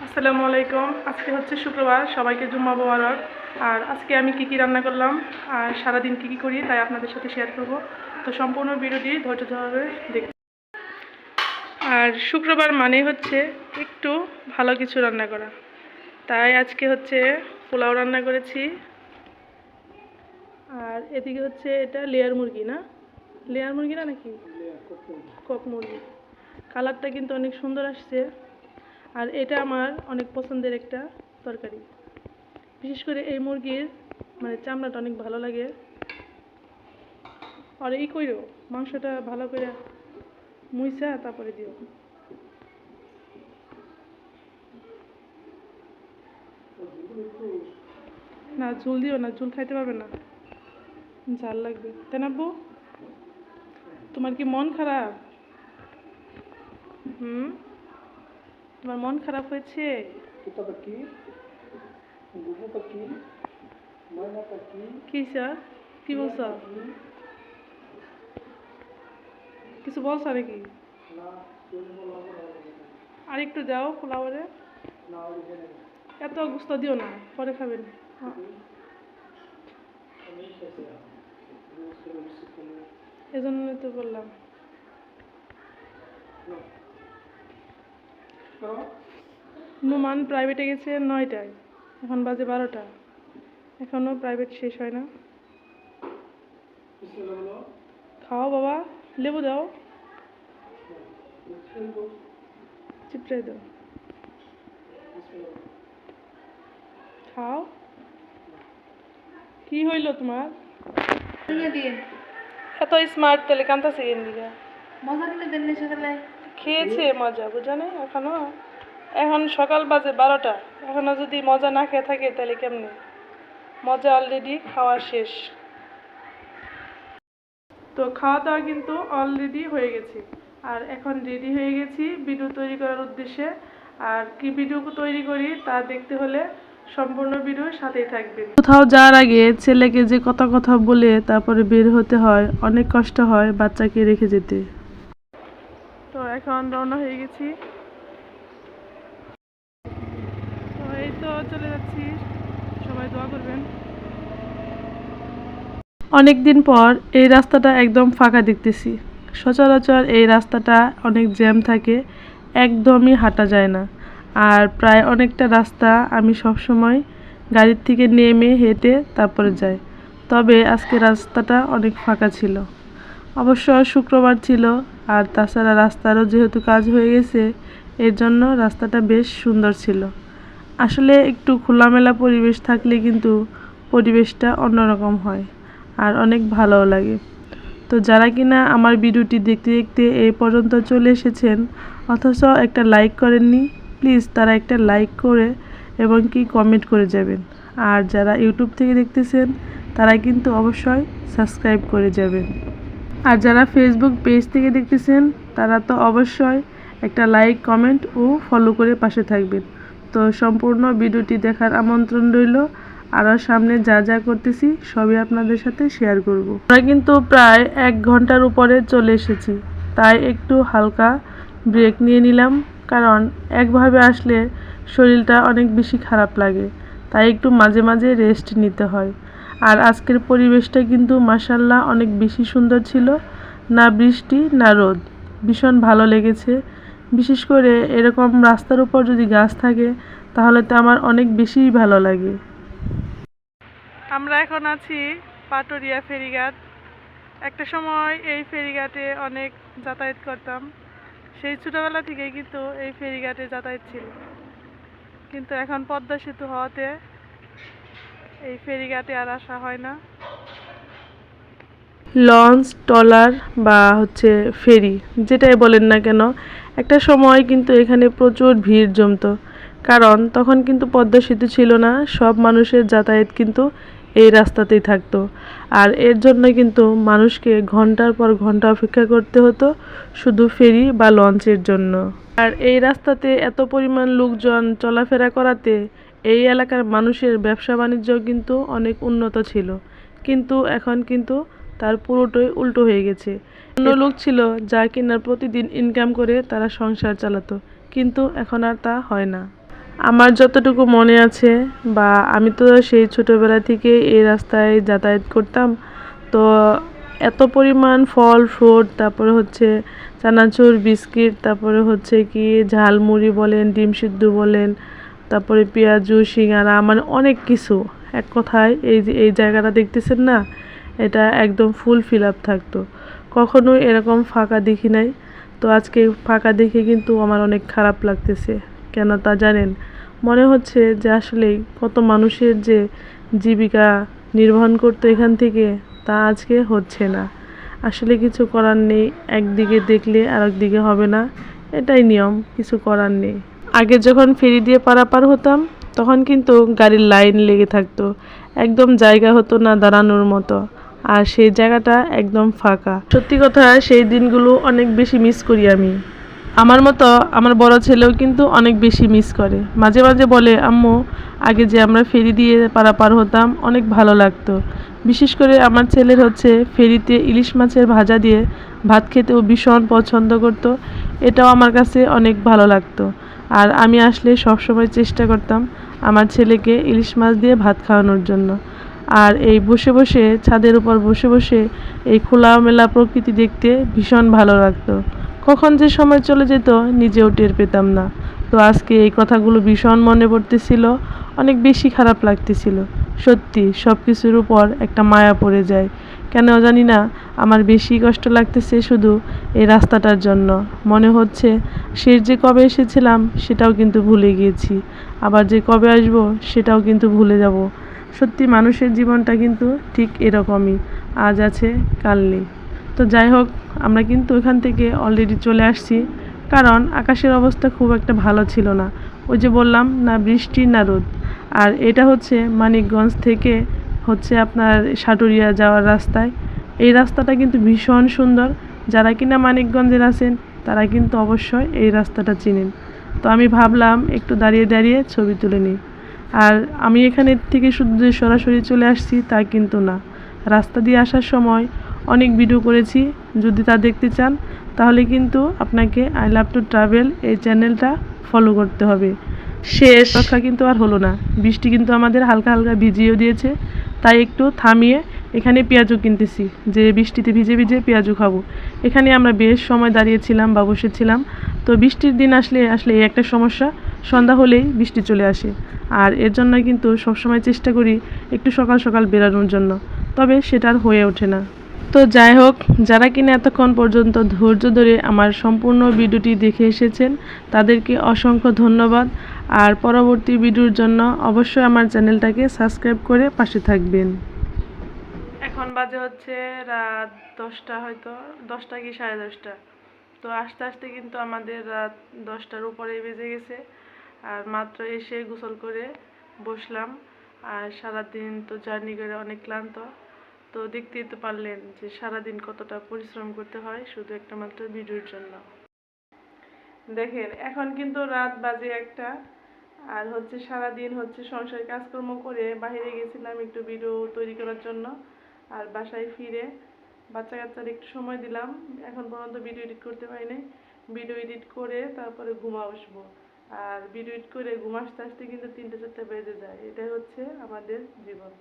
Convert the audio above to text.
আসসালামু আলাইকুম। আজকে হচ্ছে শুক্রবার সবাইকে জুম্মা মোবারক। আর আজকে আমি কি কি রান্না করলাম আর সারাদিন কি কি করি তাই আপনাদের সাথে শেয়ার করব। তো সম্পূর্ণ ভিডিওটি ধৈর্য ধরে দেখ আর শুক্রবার মানে হচ্ছে একটু ভালো কিছু রান্না করা। তাই আজকে হচ্ছে পোলাও রান্না করেছি। আর এদিকে হচ্ছে এটা লেয়ার মুরগি না? লেয়ার মুরগি না নাকি? কক মুরগি। কালারটা কিন্তু অনেক সুন্দর আসছে। আর এটা আমার অনেক পছন্দের একটা তরকারি। বিশেষ করে এই মুরগির মানে চামড়াটা অনেক ভালো লাগে। আর এই কইরো, মাংসটা ভালো করে মুইসা, তারপরে দিও। না, ঝুল দিও না, ঝুল খাইতে পারবে না। ঝাল লাগবে। তাই না? তোমার কি মন খারাপ? হুম? তোমার মন খারাপ হয়েছে? কি? স্যার? কি বলছ? কিছু বলছ নাকি? আর একটু যাও ফ্লাওয়ারে। এত গুস্ত দিও না পরে খাবেন এজন্য তো বললাম। নুমান প্রাইভেটে গেছে নয়টায়। এখন বাজে বারোটা। এখনও প্রাইভেট শেষ হয় না। খাও বাবা লেবু দাও। চিপড়াই দাও। খাও। কি হইল তোমার? এত স্মার্ট তাহলে কান্তাছে কেন দিকে মজা দেন না খেয়েছে মজা, বুঝা নেই? এখনও? এখন সকাল বাজে বারোটা। এখনও যদি মজা না খেয়ে থাকে, তাহলে কেমনে? মজা অলরেডি খাওয়া শেষ। তো খাওয়া দাওয়া কিন্তু অলরেডি হয়ে গেছে। আর এখন রেডি হয়ে গেছি ভিডিও তৈরি করার উদ্দেশ্যে। আর কি ভিডিও তৈরি করি, তা দেখতে হলে সম্পূর্ণ ভিডিও সাথেই থাকবে কোথাও যাওয়ার আগে ছেলেকে যে কথা কথা বলে তারপরে বের হতে হয়, অনেক কষ্ট হয় বাচ্চাকে রেখে যেতে। এখন রওনা হয়ে গেছি। এই তো চলে যাচ্ছি। সবাই দোয়া করবেন। অনেক দিন পর এই রাস্তাটা একদম ফাঁকা দেখতেছি। সচরাচর এই রাস্তাটা অনেক জ্যাম থাকে, একদমই হাঁটা যায় না। আর প্রায় অনেকটা রাস্তা আমি সব সময় গাড়ির থেকে নেমে হেঁটে তারপরে যাই। তবে আজকে রাস্তাটা অনেক ফাঁকা ছিল। অবশ্য শুক্রবার ছিল আর তাছাড়া রাস্তারও যেহেতু কাজ হয়ে গেছে, এর জন্য রাস্তাটা বেশ সুন্দর ছিল। আসলে একটু খোলামেলা পরিবেশ থাকলে কিন্তু পরিবেশটা অন্যরকম হয় আর অনেক ভালোও লাগে। তো যারা কিনা আমার ভিডিওটি দেখতে দেখতে এই পর্যন্ত চলে এসেছেন, অথচ একটা লাইক করেননি, প্লিজ তারা একটা লাইক করে এবং কি কমেন্ট করে যাবেন। আর যারা ইউটিউব থেকে দেখতেছেন, তারা কিন্তু অবশ্যই সাবস্ক্রাইব করে যাবেন। আর যারা ফেসবুক পেজ থেকে দেখতেছেন, তারা তো অবশ্যই একটা লাইক কমেন্ট ও ফলো করে পাশে থাকবেন। তো সম্পূর্ণ ভিডিওটি দেখার আমন্ত্রণ রইল। আরও সামনে যা যা করতেছি, সবই আপনাদের সাথে শেয়ার করব। আমরা কিন্তু প্রায় এক ঘণ্টার উপরে চলে এসেছি। তাই একটু হালকা ব্রেক নিয়ে নিলাম, কারণ একভাবে আসলে শরীরটা অনেক বেশি খারাপ লাগে। তাই একটু মাঝে মাঝে রেস্ট নিতে হয়। আর আজকের পরিবেশটা কিন্তু মাসাল্লাহ অনেক বেশি সুন্দর ছিল। না বৃষ্টি, না রোদ। ভীষণ ভালো লেগেছে। বিশেষ করে এরকম রাস্তার উপর যদি গাছ থাকে, তাহলে তো আমার অনেক বেশিই ভালো লাগে। আমরা এখন আছি পাটুরিয়া ফেরিঘাট। একটা সময় এই ফেরিঘাটে অনেক যাতায়াত করতাম। সেই ছোটোবেলা থেকেই কিন্তু এই ফেরিঘাটে যাতায়াত ছিল। কিন্তু এখন পদ্মা সেতু হওয়াতে এই ফেরিঘাটে আর আসা হয় না। লঞ্চ, ট্রলার বা হচ্ছে ফেরি, যেটাই বলেন না কেন, একটা সময় কিন্তু এখানে প্রচুর ভিড় জমতো। কারণ তখন কিন্তু পদ্মা সেতু ছিল না, সব মানুষের যাতায়াত কিন্তু এই রাস্তাতেই থাকতো। আর এর জন্য কিন্তু মানুষকে ঘণ্টার পর ঘণ্টা অপেক্ষা করতে হতো, শুধু ফেরি বা লঞ্চের জন্য। আর এই রাস্তাতে এত পরিমাণ লোকজন চলাফেরা করাতে এই এলাকার মানুষের ব্যবসা বাণিজ্য কিন্তু অনেক উন্নত ছিল। কিন্তু এখন কিন্তু তার পুরোটাই উল্টো হয়ে গেছে। অন্য লোক ছিল যা কিনা প্রতিদিন ইনকাম করে তারা সংসার চালাতো, কিন্তু এখন আর তা হয় না। আমার যতটুকু মনে আছে বা আমি তো সেই ছোটোবেলা থেকে এই রাস্তায় যাতায়াত করতাম, তো এত পরিমাণ ফল ফ্রুট তারপরে হচ্ছে চানাচুর, বিস্কিট, তারপরে হচ্ছে কি ঝালমুড়ি বলেন, ডিম সিদ্ধ বলেন তারপরে পেঁয়াজু, সিঙ্গারা মানে অনেক কিছু। এক কথায় এই যে, এই জায়গাটা দেখতেছেন না? এটা একদম ফুল ফিল আপ থাকতো। কখনোই এরকম ফাঁকা দেখি নাই। তো আজকে ফাঁকা দেখে কিন্তু আমার অনেক খারাপ লাগতেছে। কেন তা জানেন? মনে হচ্ছে যে আসলেই কত মানুষের যে জীবিকা নির্বাহন করতো এখান থেকে তা আজকে হচ্ছে না। আসলে কিছু করার নেই। একদিকে দেখলে আরেক দিকে হবে না। এটাই নিয়ম। কিছু করার নেই। আগে যখন ফেরি দিয়ে পারাপার হতাম, তখন কিন্তু গাড়ির লাইন লেগে থাকতো। একদম জায়গা হতো না দাঁড়ানোর মতো। আর সেই জায়গাটা একদম ফাঁকা। সত্যি কথা, সেই দিনগুলো অনেক বেশি মিস করি আমি। আমার মতো আমার বড় ছেলেও কিন্তু অনেক বেশি মিস করে। মাঝে মাঝে বলে, আম্মু, আগে যে আমরা ফেরি দিয়ে পারাপার হতাম, অনেক ভালো লাগতো। বিশেষ করে আমার ছেলের হচ্ছে ফেরিতে ইলিশ মাছের ভাজা দিয়ে ভাত খেতেও ভীষণ পছন্দ করতো। এটাও আমার কাছে অনেক ভালো লাগতো। আর আমি আসলে সবসময় চেষ্টা করতাম আমার ছেলেকে ইলিশ মাছ দিয়ে ভাত খাওয়ানোর জন্য। আর এই বসে বসে, ছাদের উপর বসে বসে এই খোলামেলা প্রকৃতি দেখতে ভীষণ ভালো লাগতো। কখন যে সময় চলে যেত নিজেও টের পেতাম না। তো আজকে এই কথাগুলো ভীষণ মনে পড়তেছিল, অনেক বেশি খারাপ লাগতেছিল। সত্যি সব কিছুর উপর একটা মায়া পড়ে যায়। কেন জানি না আমার বেশি কষ্ট লাগতেছে শুধু এই রাস্তাটার জন্য। মনে হচ্ছে শেষ যে কবে এসেছিলাম সেটাও কিন্তু ভুলে গিয়েছি। আবার যে কবে আসব সেটাও কিন্তু ভুলে যাব। সত্যি মানুষের জীবনটা কিন্তু ঠিক এরকমই। আজ আছে, কাল নেই। তো যাই হোক, আমরা কিন্তু ওখান থেকে অলরেডি চলে আসছি। কারণ আকাশের অবস্থা খুব একটা ভালো ছিল না। ওই যে বললাম, না বৃষ্টি, না রোদ। আর এটা হচ্ছে মানিকগঞ্জ থেকে হচ্ছে আপনার সাটুরিয়া যাওয়ার রাস্তায়। এই রাস্তাটা কিন্তু ভীষণ সুন্দর। যারা কিনা মানিকগঞ্জের আছেন তারা কিন্তু অবশ্যই এই রাস্তাটা চিনেন। তো আমি ভাবলাম একটু দাঁড়িয়ে দাঁড়িয়ে ছবি তুলে নিই। আর আমি এখানে থেকে শুধু যে সরাসরি চলে আসছি তা কিন্তু না। রাস্তা দিয়ে আসার সময় অনেক ভিডিও করেছি। যদি তা দেখতে চান তাহলে কিন্তু আপনাকে আই লাভ টু ট্রাভেল এই চ্যানেলটা ফলো করতে হবে। শেষ। রক্ষা কিন্তু আর হলো না। বৃষ্টি কিন্তু আমাদের হালকা হালকা ভিজিয়েও দিয়েছে। তাই একটু থামিয়ে এখানে পেঁয়াজু কিনতেছি, যে বৃষ্টিতে ভিজে ভিজে পেঁয়াজু খাব। এখানে আমরা বেশ সময় দাঁড়িয়েছিলাম বা বসেছিলাম তো বৃষ্টির দিন আসলে আসলে এই একটা সমস্যা, সন্ধ্যা হলেই বৃষ্টি চলে আসে। আর এর জন্য কিন্তু সবসময় চেষ্টা করি একটু সকাল সকাল বেরানোর জন্য, তবে সেটা আর হয়ে ওঠে না। তো যাই হোক, যারা কিনা এতক্ষণ পর্যন্ত ধৈর্য ধরে আমার সম্পূর্ণ ভিডিওটি দেখে এসেছেন, তাদেরকে অসংখ্য ধন্যবাদ। আর পরবর্তী ভিডিওর জন্য অবশ্যই আমার চ্যানেলটাকে সাবস্ক্রাইব করে পাশে থাকবেন। এখন বাজে হচ্ছে রাত দশটা হয়তো, দশটা কি সাড়ে দশটা। তো আস্তে আস্তে কিন্তু আমাদের রাত দশটার উপরে বেজে গেছে। আর মাত্র এসে গোসল করে বসলাম। আর সারাদিন তো জার্নি করে অনেক ক্লান্ত। তো দেখতেই তো পারলেন যে সারাদিন কতটা পরিশ্রম করতে হয় শুধু একটা মাত্র ভিডিওর জন্য। দেখেন, এখন কিন্তু রাত বাজে একটা। আর হচ্ছে সারাদিন হচ্ছে সংসার কাজকর্ম করে বাইরে গেছিলাম একটু ভিডিও তৈরি করার জন্য। আর বাসায় ফিরে বাচ্চা কাচ্চার একটু সময় দিলাম। এখন পর্যন্ত ভিডিও এডিট করতে পারিনি। ভিডিও এডিট করে তারপরে ঘুমা বসবো আর ভিডিও এডিট করে ঘুম আসতে আসতে কিন্তু তিনটে চারটে বেজে যায়। এটাই হচ্ছে আমাদের জীবন।